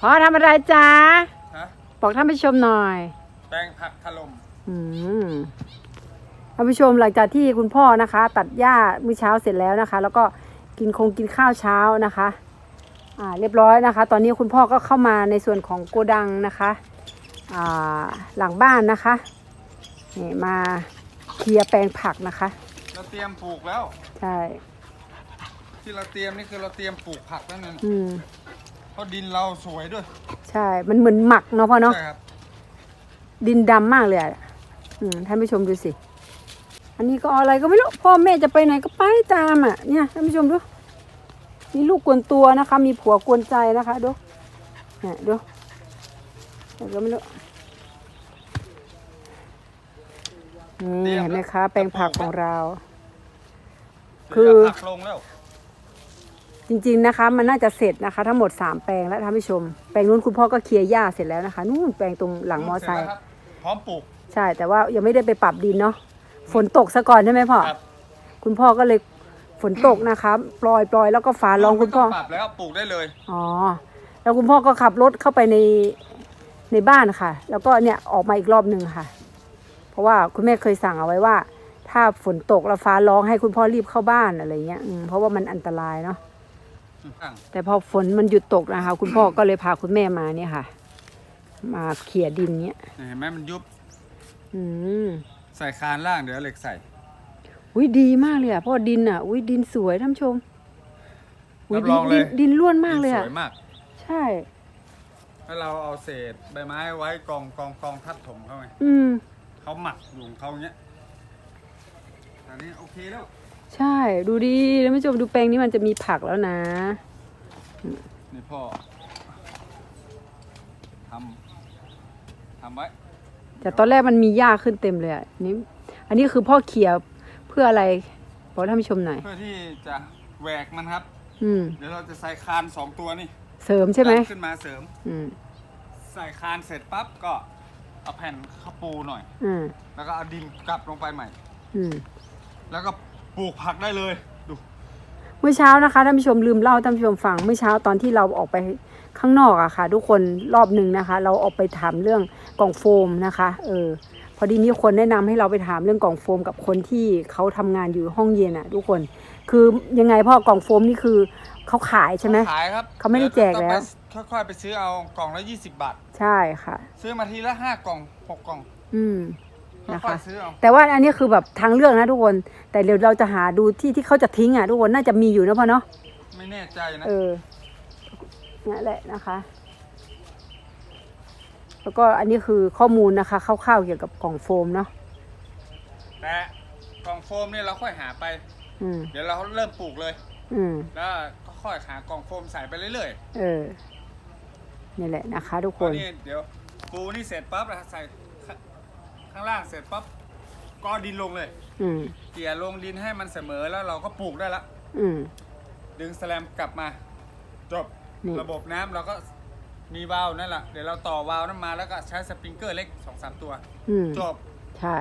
พ่อทำอะไรจ๊ะฮะบอกท่านผู้ชมหน่อย แปลงผักถล่มอืมท่านผู้ชมหลังจากที่คุณพ่อนะคะ ตัดหญ้ามื้อเช้าเสร็จแล้วนะคะ แล้วก็กินคงกินข้าวเช้านะคะ อ่า เรียบร้อยนะคะ ตอนนี้คุณพ่อก็เข้ามาในส่วนของโกดังนะคะ อ่า หลังบ้านนะคะนี่มาเคลียร์แปลงผักนะคะ เราเตรียมปลูกแล้ว ใช่ ที่เราเตรียมนี่คือเราเตรียมปลูกผักแล้วนั่นอืมเพ ราะดินเราสวยด้วย ใช่ มันเหมือนหมักเนาะพ่อเนาะ ใช่ครับ ดินดำมากเลยอะอืมท่านผู้ชมดูสิ อันนี้ก็อะไรก็ไม่รู้ พ่อแม่จะไปไหนก็ไปตามอะ เนี่ยท่านผู้ชมดู มีลูกกวนตัวนะคะ มีผัวกวนใจนะคะดูเนี่ยดูอะไรก็ไม่รู้ นี่เห็นไหมคะ แปลงผักของเรา คือ เดี๋ยวจะผักลงแล้ว จริงๆนะคะมันน่าจะเสร็จนะคะ ทั้งหมด 3 แปลงแล้วท่านผู้ชม แปลงนู้นคุณพ่อก็เคลียร์หญ้าเสร็จแล้วนะคะนู่นแปลงตรงหลังมอไซเสร็จค์แล้วครับพร้อมปลูก ใช่แต่ว่ายังไม่ได้ไปปรับดินเนาะฝนตกซะก่อนใช่ไหมพ่อครับ คุณพ่อก็เลยฝนตกนะคะปล่อยปล่อยแล้วก็ฝาร้องคุณพ่อไม่ต้ปรับแล้วปลูกได้เลย อ๋อ แล้วคุณพ่อก็ขับรถเข้าไปในในบ้านค่ะ แล้วก็เนี่ยออกมาอีกรอบหนึ่งค่ะ เพราะว่าคุณแม่เคยสั่งเอาไว้ว่า ถ้าฝนตกแล้วฟ้าร้องให้คุณพ่อรีบเข้าบ้านอะไรเงี้ยอืมเพราะว่ามันอันตรายเนาะ แต่พอฝนมันหยุดตกนะคะ คุณพ่อก็เลยพาคุณแม่มาเนี่ยค่ะ มาเขี่ยดินเนี้ยเห็นไหมมันยุบอืมใส่คานล่างเดี๋ยวเอาเหล็กใส่อุ้ยดีมากเลยอะพ่อดินอะอุ้ยดินสวยท่านผู้ชมอุ้ยรับรองเลยดินดินล้วนมากเลยสอะวยมาก ใช่แล้วเราเอาเศษใบไม้ไว้กองกองกองทับถมเขาไงอืมเขาหมักอยู่ของเขาเงี้ยอันนี้โอเคแล้ว ใช่ ดูดีท่านผู้ชมดูแปลงนี้มันจะมีผักแล้วนะ นี่พ่อทำทำไว้แต่ตอนแรกมันมีหญ้าขึ้นเต็มเลยอะนี่อันนี้คือพ่อเขี่ยเพื่ออะไรบอกท่านผู้ชมหน่อย เพื่อที่จะแหวกมันครับ อืม เดี๋ยวเราจะใส่คานสองตัวนี่เสริมใช่ไหมดันขึ้นมาเสริม อืม ใส่คานเสร็จปั๊บก็เอาแผ่นข้าวปูหน่อย อืม แล้วก็เอาดินกลับลงไปใหม่ อืม แล้วก็ป ลูกผักได้เลยดูเมื่อเช้านะคะท่านผู้ชมลืมเล่าท่านผู้ชมฟังเมื่อเช้าตอนที่เราออกไปข้างนอกอะค่ะ ทุกคนรอบหนึ่งนะคะ เราออกไปถามเรื่องกล่องโฟมนะคะ เออ พอดีมีคนแนะนำให้เราไปถามเรื่องกล่องโฟมกับคนที่เขาทำงานอยู่ห้องเย็นอะทุกคน คือยังไงพ่อกล่องโฟมนี่คือเขาขายใช่ไหมขายครับเขาไม่ได้แจกแล้วต้องไปค่อยๆไปซื้อเอากล่องละ20บาท ใช่ค่ะ ซื้อมาทีละห้ากล่องหกกล่อง อืมค่ นะคะอยๆซื้อเอาแต่ว่าอันนี้คือแบบทางเลือกนะทุกคน แต่เดี๋ยวเราจะหาดูที่ที่เขาจะทิ้งอะทุกคนน่าจะมีอยู่นะพ่อเนาะ ไม่แน่ใจนะ เออนั่นแหละนะคะ แล้วก็อันนี้คือข้อมูลนะคะคร่าวๆเกี่ยวกับกล่องโฟมเนาะ แต่กล่องโฟมเนี่ยเราค่อยหาไป อืม เดี๋ยวเราเริ่มปลูกเลย อืม แล้วก็ค่อยหากล่องโฟมใส่ไปเรื่อยเออ นี่แหละนะคะ ทุกๆคพอนนี่เดี๋ยวปูนี่เสร็จปั๊บนะใส่ ข้าข้างล่างเสร็จปั๊บก็เอาดินลงเลย อืมเกี่ยลงดินให้มันเสมอแล้วเราก็ปลูกได้ละ อืม ดึงแสลมกลับมา จบนี่ ระบบน้ำเราก็มีวาล์วนั่นแหละเดี๋ยวเราต่อวาล์วนั้นมาแล้วก็ใช้สปริงเกอร์เล็กสองสามตัว อืม จบใช่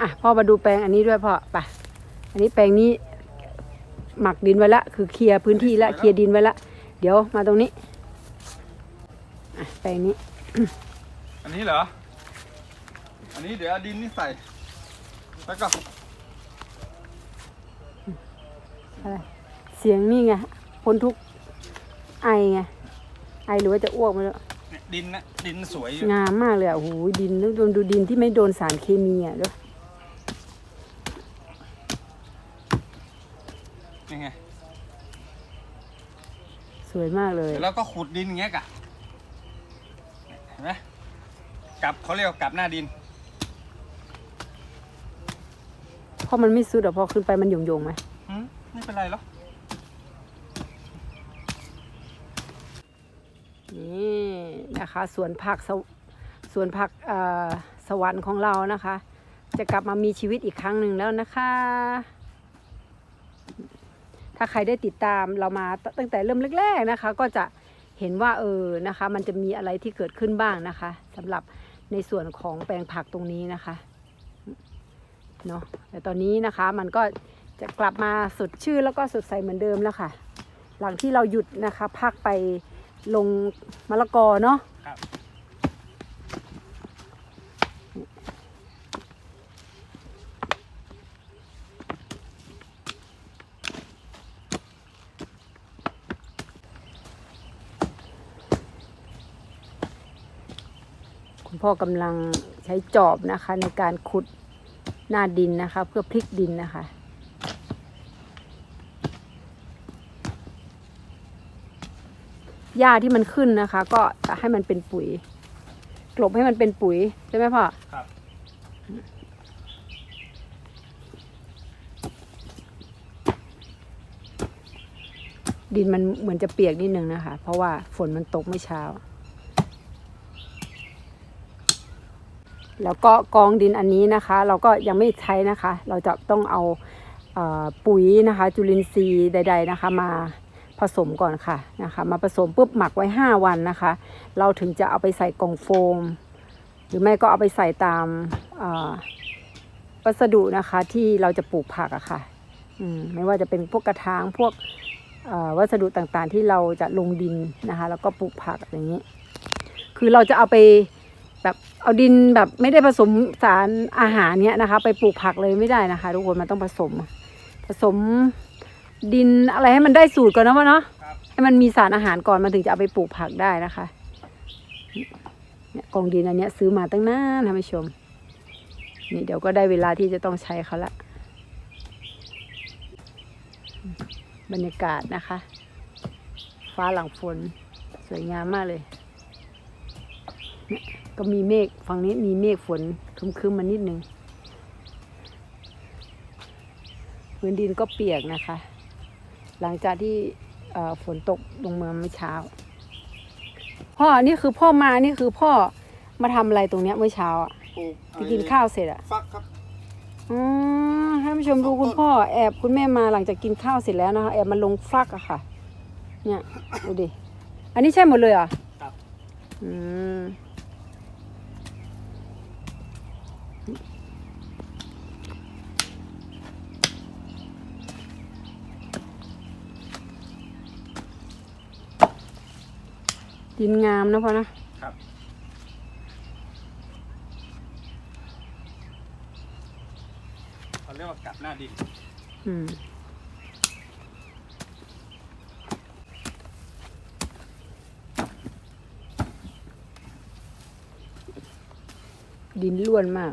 อะพ่อมาดูแปลงอันนี้ด้วยพ่อไปอันนี้แปลงนี้ หมักดินไว้ละ คือเคลียร์พื้นที่ละเคลียร์ดินไว้ละ เดี๋ยวมาตรงนี้ อะแปลงนี้ อันนี้เหรออั นนี้เดี๋ยวเอาดินนี่ใส่ แล้วก็อะไรเสียงนี่ไงพ้นทุกข์ไอไง ไอหรือว่าจะอ้วกไม่รู้เนี่ยดินนะดินสวยอยู่งามมากเลยอะโอ้โหดินนึกดูดูดินที่ไม่โดนสารเคมีอะด้วยยังไงสวยมากเลย เดี๋ยวเราก็ขุดดินอย่างเงี้ยกะเห็นไหมกลับเขาเรียกว่ากลับหน้าดิน เพ ราะมันไม่สุดอะพอขึ้นไปมันหยงยงๆไหมหืมไม่เป็นไรหรอกนี่นะคะสวนผักสวสวนผักเอ่อสวรรค์ของเรานะคะ จะกลับมามีชีวิตอีกครั้งหนึ่งแล้วนะคะ ถ้าใครได้ติดตามเรามาตตั้งแต่เริ่มแรกๆนะคะ ก็จะเห็นว่าเออนะคะ มันจะมีอะไรที่เกิดขึ้นบ้างนะคะสำหรับในส่วนของแปลงผักตรงนี้นะคะ เนาะแต่ตอนนี้นะคะมันก็จะกลับมาสดชื่นแล้วก็สดใสเหมือนเดิมแล้วค่ะ หลังที่เราหยุดนะคะพักไปลงมะละกอเนาะครับคุณพ่อกำลังใช้จอบนะคะในการขุด หน้าดินนะคะ เพื่อพลิกดินนะคะ หญ้าที่มันขึ้นนะคะ ก็จะให้มันเป็นปุ๋ยกลบให้มันเป็นปุ๋ยใช่ไหมพ่อครับดินมันเหมือนจะเปียกนิดนึงนะคะ เพราะว่าฝนมันตกเมื่อเช้า แล้วก็กองดินอันนี้นะคะ เราก็ยังไม่ใช้นะคะ เราจะต้องเอาเออปุ๋ยนะคะ จุลินทรีย์ใด ๆนะคะ มาผสมก่อนค่ะนะคะ มาผสมปุ๊บหมักไว้ 5 วันนะคะ เราถึงจะเอาไปใส่กล่องโฟม หรือไม่ก็เอาไปใส่ตามวัสดุนะคะที่เราจะปลูกผักอะค่ะมไม่ว่าจะเป็นพวกกระถางพวกวัสดุต่างๆ ที่เราจะลงดินนะคะ แล้วก็ปลูกผักอย่างนี้ คือเราจะเอาไป แบบเอาดินแบบไม่ได้ผสมสารอาหารเนี้ยนะคะ ไปปลูกผักเลยไม่ได้นะคะ ทุกคนมันต้องผสม ผสมดินอะไรให้มันได้สูตรก่อนนะวะเนาะให้มันมีสารอาหารก่อนมันถึงจะเอาไปปลูกผักได้นะคะเนี่ยกองดินอันเนี้ยซื้อมาตั้งนานท่านผู้ชม นี่เดี๋ยวก็ได้เวลาที่จะต้องใช้เขาละบรรยากาศนะคะ ฟ้าหลังฝน สวยงามมากเลย ก็มีเมฆฝั่งนี้มีเมฆฝนครึมๆมานิดนึงพื้นดินก็เปียกนะคะ หลังจากที่เอ่อฝนตกลงมาเมื่อเช้า พ่อนี่คือพ่อมานี่คือพ่อมาทำอะไรตรงเนี้ยเมื่อเช้าอะปลูกไปกินข้าวเสร็จอะฟักครับ อืมให้ผู้ชมดูคุณพ่อแอบคุณแม่มาหลังจากกินข้าวเสร็จแล้วนะคะแอบมาลงฟักอะค่ะ เนี่ยดูดิอันนี้ใช่หมดเลยเหรอะครับ อืม ดินงามนะพ่อนะครับเขาเรียกว่ากัดหน้าดินอืมดินล้วนมาก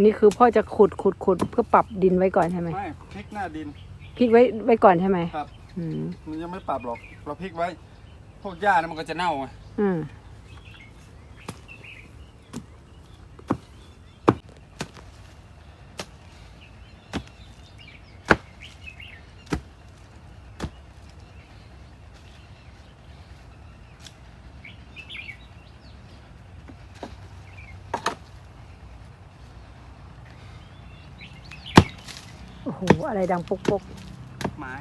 นนี้คือพ่อจะขุดขุดขุดเพื่อปรับดินไว้ก่อนใช่ไหมไม่พลิกหน้าดิน พลิกไว้ไว้ก่อนใช่ไหมครับ อืมมันยังไม่ปรับหรอก เราพลิกไว้ พวกหญ้าเนี่ยมันก็จะเน่าไงอืม หอะไรดังปกปกไม้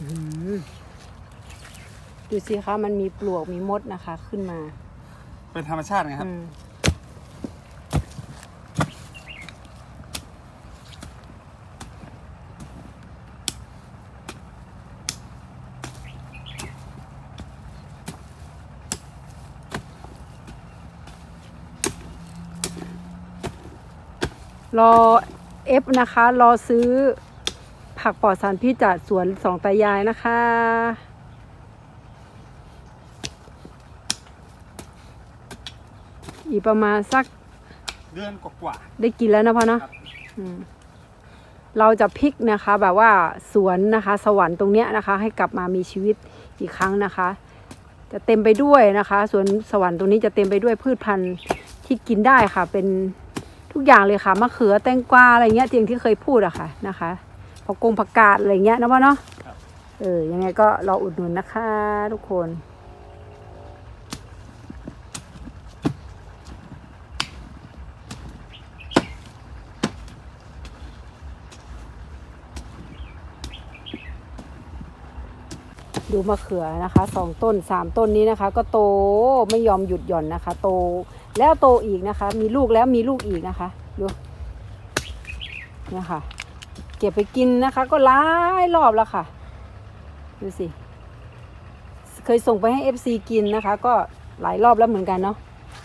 อืมดูสิคะมันมีปลวกมีมดนะคะ ขึ้นมา เป็นธรรมชาติไงครับ อืม รอเอฟนะคะ รอซื้อผักปลอดสารพิษจากสวนสองตายายนะคะ อีกประมาณสักเดือนกว่าได้กินแล้วนะพ่อๆเนาะครับอืมเราจะพลิกนะคะ แบบว่าสวนนะคะ สวรรค์ตรงเนี้ยนะคะ ให้กลับมามีชีวิตอีกครั้งนะคะ จะเต็มไปด้วยนะคะสวนสวรรค์ตรงนี้จะเต็มไปด้วยพืชพันธุ์ที่กินได้ค่ะเป็น ทุกอย่างเลยค่ะมะเขือแตงกวาอะไรเงี้ยที่อย่างที่เคยพูดอะค่ะนะคะผักกงผักกาดอะไรเงี้ยนะพ่อเนาะครับเออยังไงก็รออุดหนุนนะคะ ทุกคน ดูมะเขือนะคะสองต้นสามต้นนี้นะคะ ก็โตไม่ยอมหยุดหย่อนนะคะ โตแล้วโตอีกนะคะ มีลูกแล้วมีลูกอีกนะคะดูเนี่ยค่ะ เก็บไปกินนะคะ ก็หลายรอบแล้วค่ะดูสิเคยส่งไปให้ FC กินนะคะ ก็หลายรอบแล้วเหมือนกันเนาะ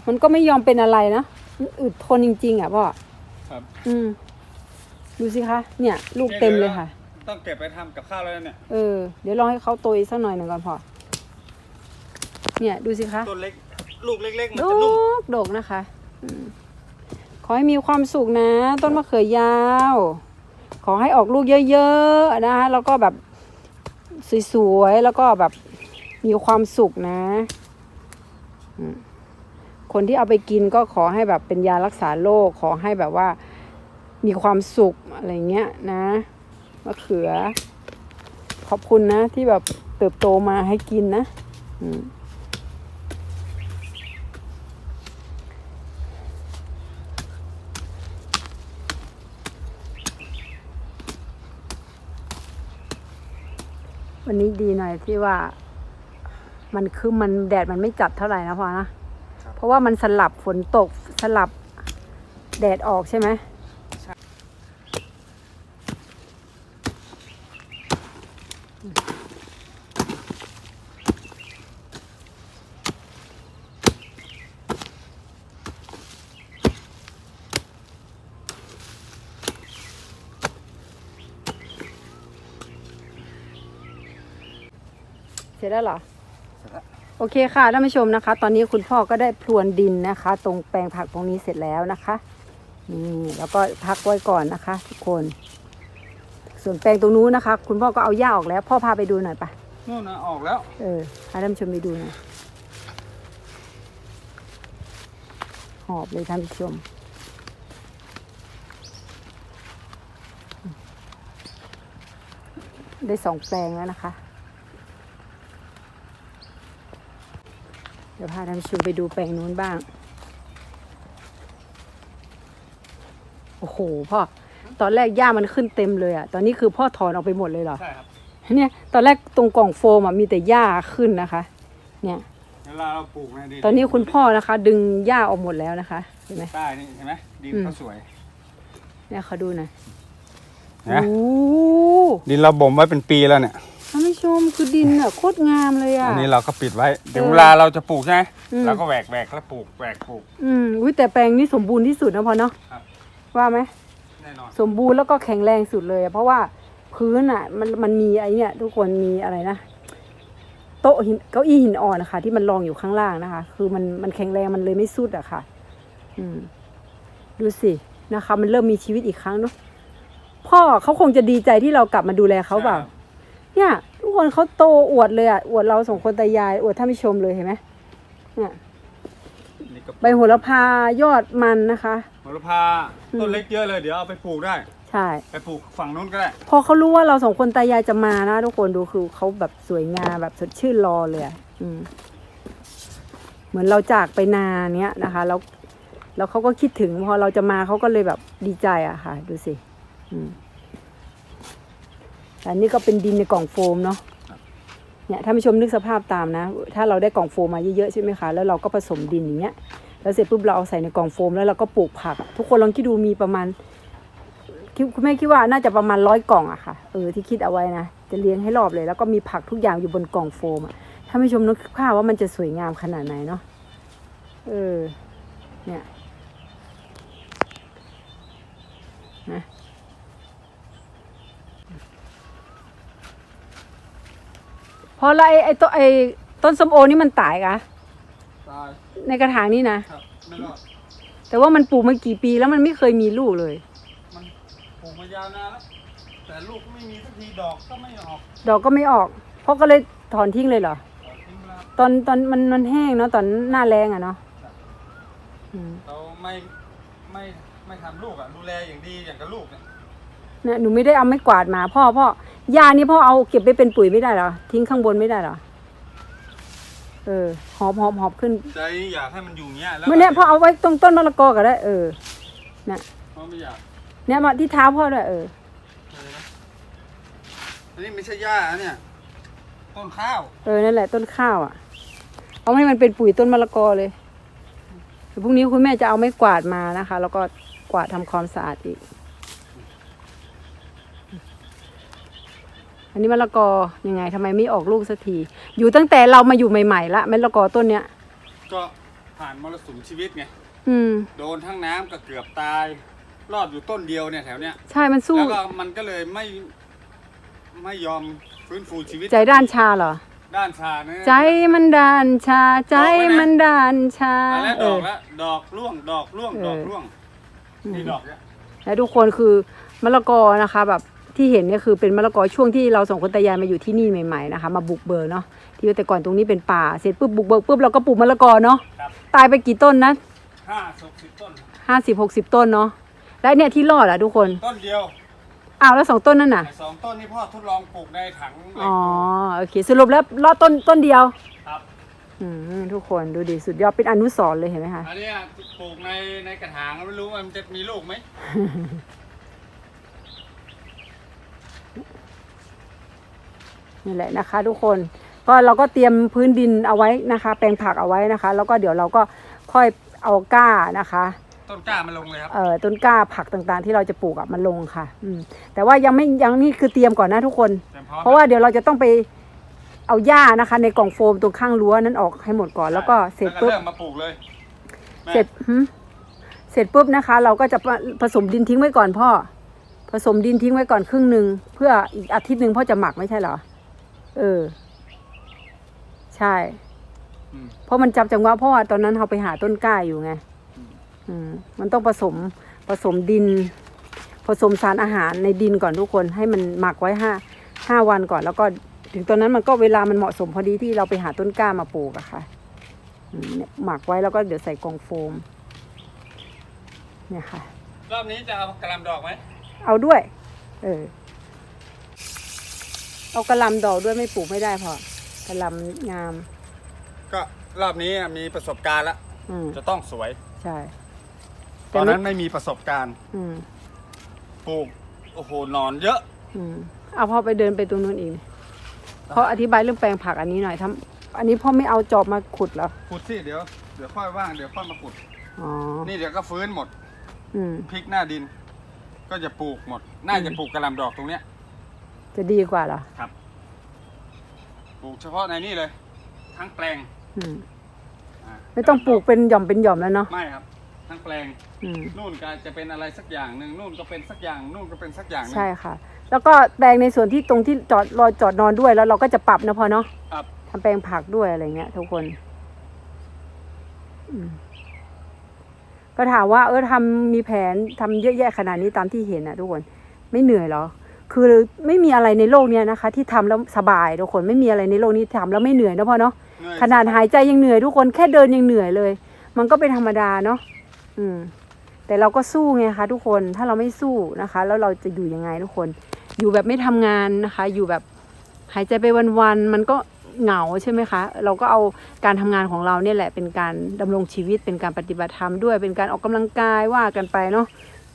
มันก็ไม่ยอมเป็นอะไรนะมันอึดทนจริง ๆ อะพ่อครับ อืมดูสิคะ เนี่ย ลูกเต็มเลยค่ะ ต้องเก็บไปทำกับข้าวแล้วเนี่ย เออ เดี๋ยวลองให้เขาโตอีกสักหน่อยหนึ่งก่อนพอ เนี่ยดูสิคะ ต้นเล็ก ลูกเล็ก ๆ มันดจะนุ่ม กดกนะคะอืมขอให้มีความสุขนะ ต้นมะเขือยาว ขอให้ออกลูกเยอะๆนะคะแล้วก็แบบสวยๆแล้วก็แบบมีความสุขนะอืมคนที่เอาไปกินก็ขอให้แบบเป็นยารักษาโรคขอให้แบบว่ามีความสุขอะไรเงี้ยนะ มะเขือ ขอบคุณนะ ที่แบบเติบโตมาให้กินนะอืมวันนี้ดีหน่อยที่ว่า มันคือมันแดดมันไม่จัดเท่าไหร่นะพอนะ เพราะว่ามันสลับฝนตกสลับแดดออกใช่ไหม เสร็จแล้วเหรอโอเคค่ะท่านผู้ชมนะคะ ตอนนี้คุณพ่อก็ได้พรวนดินนะคะ ตรงแปลงผักตรงนี้เสร็จแล้วนะคะนี่แล้วก็พักไว้ก่อนนะคะ ทุกคน ส่วนแปลงตรงนู้นนะคะ คุณพ่อก็เอาหญ้าออกแล้ว พ่อพาไปดูหน่อยปะนู่นนะออกแล้ว เออพาท่านผู้ชมไปดูหน่อยหอบเลยท่านผู้ชม ได้สองแปลงแล้วนะคะ เดี๋ยวพาท่านผู้ชมไปดูแปลงนู้นบ้าง โอ้โหพ่อ ตอนแรกหญ้ามันขึ้นเต็มเลยอะตอนนี้คือพ่อถอนออกไปหมดเลยเหรอ ใช่ครับ เนี่ยตอนแรกตรงกล่องโฟมอะมีแต่หญ้าขึ้นนะคะ เนี่ย เวลาเราปลูกในดินตอนนี้คุณพ่อนะคะ ดึงหญ้าออกหมดแล้วนะคะเห็นไหม ใต้นี่เห็นไหมดินอืม เขาสวย เนี่ยเขาดูหน่อยนะ โอ้ดินเราบ่มไว้เป็นปีแล้วเนี่ยท่านผู้ ชมคือดินอะโคตรงามเลยอะ อันนี้เราก็ปิดไว้เดี๋ยวเวลาเราจะปลูกใช่ไหมอืม เราก็แหวกแหวกแล้วปลูกแหวกปลูก อืมอุ้ยแต่แปลงนี้สมบูรณ์ที่สุดนะพอเนาะครับ ว่าไหมแน่นอนสมบูรณ์แล้วก็แข็งแรงสุดเลยอะเพราะว่าพื้นอะ มันมันมีไอเนี่ย ทุกคนมีอะไรนะโต๊ะหินเก้าอี้หินอ่อนนะคะที่มันรองอยู่ข้างล่างนะคะ คือมันมันแข็งแรงมันเลยไม่สุดอะค่ะ อืม ดูสินะคะ มันเริ่มมีชีวิตอีกครั้งเนาะพ่อเขาคงจะดีใจที่เรากลับมาดูแลเขาเปล่า เนี่ย คนเขาโตอวดเลยอะอวดเราสองคนตายายอวดท่านผู้ชมเลยเห็นไหมเนี่ยนี่ก็ใบโหระพายอดมันนะคะ โหระพาต้นเล็กเยอะเลยเดี๋ยวเอาไปปลูกได้ ใช่ ไปปลูกฝั่งนู้นก็ได้ พอเขารู้ว่าเราสองคนตายายจะมานะทุกคนดูคือเขาแบบสวยงามแบบสดชื่นรอเลยอะอืมเหมือนเราจากไปนานเนี้ยนะคะ แล้วแล้วเขาก็คิดถึงพอเราจะมาเขาก็เลยแบบดีใจอะค่ะ ดูสิ อืม แต่อันนี้ก็เป็นดินในกล่องโฟมเนาะเนี่ยท่านผู้ชมนึกสภาพตามนะ ถ้าเราได้กล่องโฟมมาเยอะๆใช่ไหมคะแล้วเราก็ผสมดินอย่างเงี้ยแล้วเสร็จปุ๊บเราเอาใส่ในกล่องโฟมแล้วเราก็ปลูกผัก ทุกคนลองคิดดูมีประมาณคิดคุณแม่คิดว่าน่าจะประมาณร้อยกล่องอะค่ะเออที่คิดเอาไว้นะจะเลี้ยงให้รอบเลย แล้วก็มีผักทุกอย่างอยู่บนกล่องโฟมอะท่านผู้ชมนึกภาพว่ามันจะสวยงามขนาดไหนเนาะเออเนี่ยนะ พอละไอไอต้นไอต้นส้มโอนี่มันตายกะตายในกระถางนี่นะครับไม่รอดแต่ว่ามันปลูกมากี่ปีแล้วมันไม่เคยมีลูกเลย มันปลูกมายาวนานแล้วแต่ลูกไม่มีสักทีดอกก็ไม่ออกดอกก็ไม่ออกพ่อก็เลยถอนทิ้งเลยเหรอออกทิ้งไปแล้วตอนตอนมันมันแห้งเนาะตอนหน้าแรงอะเนาะอืมเราไม่ไม่ไม่ทำลูกอะดูแลอย่างดีอย่างกับลูกเนี่ย เนี่ยหนูไม่ได้เอาไม้กวาดมา พ่อพ่อยานี่พ่อเอาเก็บไปเป็นปุ๋ยไม่ได้เหรอทิ้งข้างบนไม่ได้เหรอเออหอบหอบหอบขึ้นใจอยากให้มันอยู่อย่างเงี้ยแล้วเมื่อเนี้ยพ่อเอาไว้ตรงต้นมะละกอก็ได้เออเนี่ยพ่อไม่อยากเนี่ยมาที่เท้าพ่อด้วยเอออะไรนะอันนี้ไม่ใช่หญ้านะเนี่ย ต้นข้าว เออนั่นแหละต้นข้าวอะ เอาให้มันเป็นปุ๋ยต้นมะละกอเลยเดี๋ยวพรุ่งนี้คุณแม่จะเอาไม้กวาดมานะคะ แล้วก็กวาดทำความสะอาดอีก อันนี้มะละกอยังไงทำไมไม่ออกลูกสักที อยู่ตั้งแต่เรามาอยู่ใหม่ๆละมะละกอต้นเนี้ย ก็ผ่านมรสุมชีวิตไงอืมโดนทั้งน้ำก็เกือบตาย รอดอยู่ต้นเดียวเนี่ยแถวเนี้ยใช่มันสู้แล้วก็มันก็เลยไม่ไม่ยอมฟื้นฟูชีวิต ใจด้านชาเหรอ ด้านชาเนี่ยใจมันด้านชา ใจมันด้านชาอันแรกเอดออกแล้วดอกร่วงดอกร่วงเออดอกร่วงนี่ดอกเนี่ยและทุกคนคือมะละกอนะคะแบบ ที่เห็นเนี่ยคือเป็นมะละกอช่วงที่เราสองคนตายายมาอยู่ที่นี่ใหม่ๆนะคะ มาบุกเบิกเนาะที่ว่าแต่ก่อนตรงนี้เป็นป่าเสร็จปุ๊บบุกเบิกปุ๊บเราก็ปลูกมะละกอเนาะครับตายไปกี่ต้นนะห้าหกสิบต้นห้าสิบหกสิบต้นเนาะและเนี่ยที่รอดอะทุกคนต้นเดียวอ้าวแล้วสองต้นนั่นน่ะไอ้สองต้นนี่พ่อทดลองปลูกในถังเหล็กอ๋อดูโอเคสรุปแล้วรอดต้นต้นเดียวครับอืมทุกคนดูดิสุดยอดเป็นอนุสรณ์เลยเห็นไหมคะอันเนี้ยปลูกในในกระถางไม่รู้ว่ามันจะมีลูกไหม นี่แหละนะคะทุกคนก็เราก็เตรียมพื้นดินเอาไว้นะคะ แปลงผักเอาไว้นะคะ แล้วก็เดี๋ยวเราก็ค่อยเอาก้านะคะต้นกล้ามาลงเลยครับเอ่อต้นกล้าผักต่างๆ ที่เราจะปลูกอะมันลงค่ะ อืมแต่ว่ายังไม่ยังนี่คือเตรียมก่อนนะทุกคนแต่พร้อมเพราะว่าเดี๋ยวเราจะต้องไปเอาหญ้านะคะ ในกล่องโฟมตรงข้างรั้วนั้นออกให้หมดก่อนแล้วก็เสร็จแล้วปุ๊บเริ่มมาปลูกเลยแม่เสร็จหึเสร็จปุ๊บนะคะ เราก็จะผสมดินทิ้งไว้ก่อนพ่อ ผสมดินทิ้งไว้ก่อนครึ่งหนึ่งเพื่ออีกอาทิตย์หนึ่งพ่อจะหมักไม่ใช่เหรอ เออ ใช่ อืม เพราะมันจับจังหวะเพราะว่าตอนนั้นเราไปหาต้นกล้าอยู่ไงอืมมันต้องผสมผสมดิน ผสมสารอาหารในดินก่อนทุกคนให้มันหมักไว้ห้าห้าวันก่อน แล้วก็ถึงตอนนั้นมันก็เวลามันเหมาะสมพอดีที่เราไปหาต้นกล้ามาปลูกอะค่ะอืมเนี่ยหมักไว้แล้วก็เดี๋ยวใส่กล่องโฟม เนี่ยค่ะ รอบนี้จะเอากระหลำดอกไหมเอาด้วย เออ เอากระหลำดอกด้วยไม่ปลูกไม่ได้พอกระหลำงาม ก็รอบนี้มีประสบการณ์แล้วอืมจะต้องสวย ใช่ตอนนั้นไม่มีประสบการณ์อืมปลูกโอ้โหหนอนเยอะ อืมเอาพ่อไปเดินไปตรงนู้นอีกพ่ออธิบายเรื่องแปลงผักอันนี้หน่อยทำอันนี้พ่อไม่เอาจอบมาขุดเหรอขุดสิเดี๋ยวเดี๋ยวค่อยว่างเดี๋ยวค่อยมาขุด อ๋อนี่เดี๋ยวก็ฟื้นหมดอืมพริกหน้าดิน ก็จะปลูกหมด น่าจะปลูกกระหลำดอกตรงเนี้ย จะดีกว่าเหรอปลูกเฉพาะในนี่เลย ทั้งแปลงอืมาไม่ต้องปลูกเป็นหย่อมเป็นหย่อมแล้วเนาะไม่ครับ ทั้งแปลงอืมนู่นก็จะเป็นอะไรสักอย่างหนึ่งนู่นก็เป็นสักอย่างนู่นก็เป็นสักอย่างหนึ่งใช่ค่ะ แล้วก็แปลงในส่วนที่ตรงที่จอดรอจอดนอนด้วยแล้วเราก็จะปรับนะพอเนาะครับทำแปลงผักด้วยอะไรเงี้ย ทุกคนอืมก็ถามว่า เออทำมีแผนทำเยอะแยะขนาดนี้ตามที่เห็นนะทุกคน ไม่เหนื่อยเหรอ คือไม่มีอะไรในโลกเนี้ยนะคะ ที่ทำแล้วสบายทุกคนไม่มีอะไรในโลกนี้ทำแล้วไม่เหนื่อยนะพ่อเนาะเหนื่อยขนาดหายใจยังเหนื่อยทุกคนแค่เดินยังเหนื่อยเลย มันก็เป็นธรรมดาเนาะอืม แต่เราก็สู้ไงคะ ทุกคนถ้าเราไม่สู้นะคะ แล้วเราจะอยู่ยังไงทุกคน อยู่แบบไม่ทำงานนะคะ อยู่แบบหายใจไปวันๆมันก็เหงาใช่ไหมคะ เราก็เอาการทำงานของเราเนี่ยแหละเป็นการดำรงชีวิตเป็นการปฏิบัติธรรมด้วยเป็นการออกกำลังกายว่ากันไปเนาะ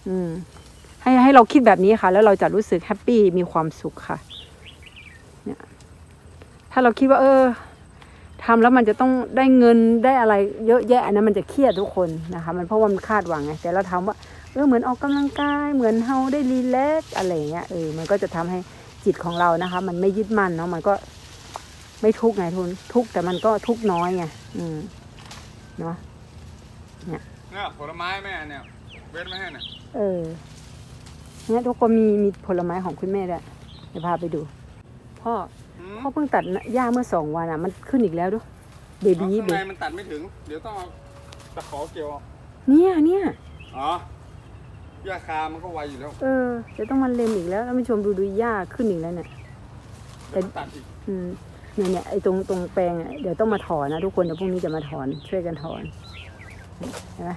อืม ให้ให้เราคิดแบบนี้ค่ะ แล้วเราจะรู้สึกแฮปปี้มีความสุขค่ะเนี่ยถ้าเราคิดว่า เออทำแล้วมันจะต้องได้เงินได้อะไรเยอะแยะอันนั้นมันจะเครียดทุกคนนะคะ มันเพราะว่ามันคาดหวังไงแต่เราทำว่าเออเหมือนออกกำลังกายเหมือนเฮาได้รีแลกซ์อะไรอย่างเงี้ยเออมันก็จะทำให้จิตของเรานะคะ มันไม่ยึดมั่นเนาะมันก็ไม่ทุกข์ไงทุนทุกข์แต่มันก็ทุกข์น้อยไงอืมเนาะเนี่ยผลไม้แม่เนี่ยเว้นไม่ให้เนี่ยเออ เนี่ยทุกคนมีมีผลไม้ของคุณแม่ด้วยเดี๋ยวพาไปดู พ่อหืมพ่อเพิ่งตัดหญ้าเมื่อสองวันอะ มันขึ้นอีกแล้วด้วยเบเอาบี้ข้างเบในมันตัดไม่ถึง เดี๋ยวต้องเอาตะขอเกี่ยวออกเนี่ยเนี่ยอ๋อหญ้าคามันก็ไวอยู่แล้วเออเดี๋ยวต้องมันเล็มอีกแล้วแล้วผู้ชมดูดูหญ้าขึ้นอีกแล้วเนี่ย เดี๋ยวมันตัดอีกอืมเนี่ยเนี่ยไอ้ตรงตรงแปลงอะเดี๋ยวต้องมาถอนนะทุกคนเดี๋ยวพรุ่งนี้จะมาถอนช่วยกันถอนเห็นไหม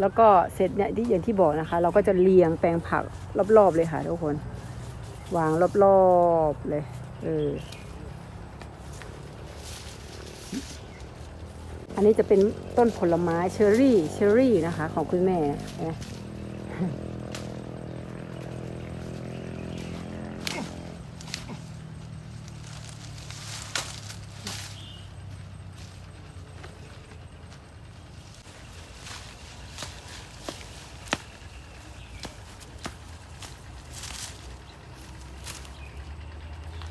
แล้วก็เสร็จเนี่ยที่อย่างที่บอกนะคะ เราก็จะเรียงแปลงผักรอบๆเลยค่ะทุกคน วางรอบๆเลย เออ อันนี้จะเป็นต้นผลไม้เชอร์รี่ เชอร์รี่นะคะ ของคุณแม่นะ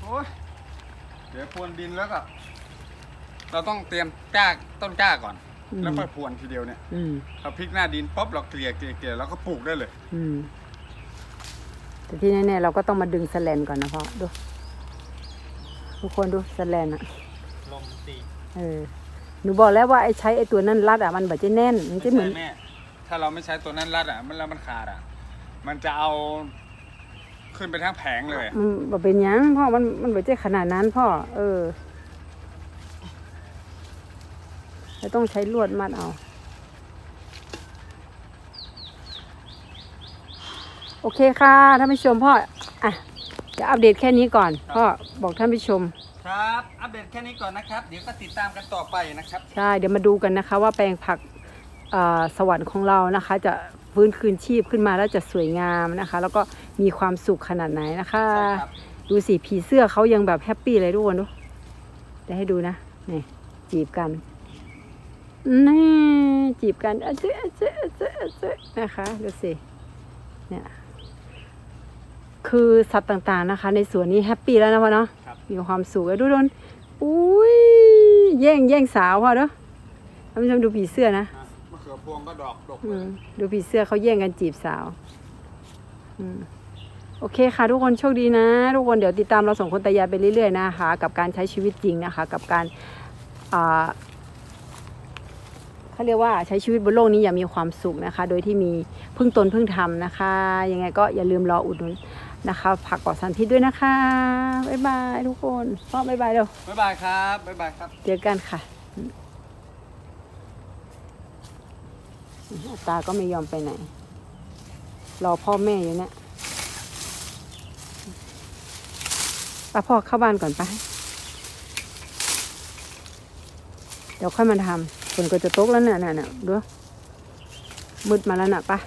โอ้ยเดี๋ยวพรวนดิน แล้วก็ เราต้องเตรียมก้าต้นกล้าก่อน อืม แล้วค่อยพรวนทีเดียวเนี่ยอืมเราพลิกหน้าดินปุ๊บเราเกลี่ยเกลี่ยเกลี่ยแล้วก็ปลูกได้เลย อืมแต่ที่แน่ๆเราก็ต้องมาดึงสแลนก่อนนะพ่อดูทุกคนดูสแลนอะลมตีเออหนูบอกแล้วว่าไอ้ใช้ไอ้ตัวนั่นรัดอะมันแบบจะแน่นมันจะเหมือนแม่ ถ้าเราไม่ใช้ตัวนั้นรัดอะ มันแล้วมันขาดอะ มันจะเอา ขึ้นไปทั้งแผงเลย มันบ่เป็นหยังพ่อมันมันแบบจะขนาดนั้นพ่อ เออเราต้องใช้ลวดมัดเอา โอเคค่ะท่านผู้ชมพ่อ อะ จะอัปเดตแค่นี้ก่อน พ่อ บอกท่านผู้ชม ครับ อัปเดตแค่นี้ก่อนนะครับ เดี๋ยวก็ติดตามกันต่อไปนะครับ ใช่ เดี๋ยวมาดูกันนะคะ ว่าแปลงผักเอ่อสวรรค์ของเรานะคะ จะ ฟื้นคืนชีพขึ้นมาแล้วจะสวยงามนะคะ แล้วก็มีความสุขขนาดไหนนะคะ ใช่ครับ ดูสิผีเสื้อเขายังแบบแฮปปี้เลยทุกคนดูเดี๋ยวให้ดูนะนี่จีบกันนี่จีบกันอะเจ๊อะเจ๊อะเจ๊อะเจ๊นะคะดูสิเนี่ยคือสัตว์ต่างๆนะคะ ในสวนนี้แฮปปี้แล้วนะพ่อเนาะครับ มีความสุขแล้วดูโดนอุ้ยแย่งแย่งสาวพ่อเด้อท่านผู้ชมดูผีเสื้อนะ อะ มะเขือพวงก็ดอกดกอืมดูผีเสื้อเขาแย่งกันจีบสาว อืมโอเคค่ะ ทุกคนโชคดีนะ ทุกคนเดี๋ยวติดตามเราสองคนตายายไปเรื่อยๆนะคะ กับการใช้ชีวิตจริงนะคะ กับการอ่าเขาเรียกว่าใช้ชีวิตบนโลกนี้อย่างมีความสุขนะคะ โดยที่มีพึ่งตนพึ่งทำนะคะ ยังไงก็อย่าลืมรออุดหนุนนะคะ ผักปลอดสารพิษด้วยนะคะบ๊ายบายทุกคนพ่อบ๊ายบายเร็วบ๊ายบายครับบ๊ายบายครับ เจอกันค่ะอืม ตาก็ไม่ยอมไปไหน รอพ่อแม่อยู่เนี่ยป้าพ่อเข้าบ้านก่อนไปะเดี๋ยวค่อยมาทำฝนก็จะตกแล้วเนี่ยเน่ะน่ยดูมืดมาแล้วน่ะปะ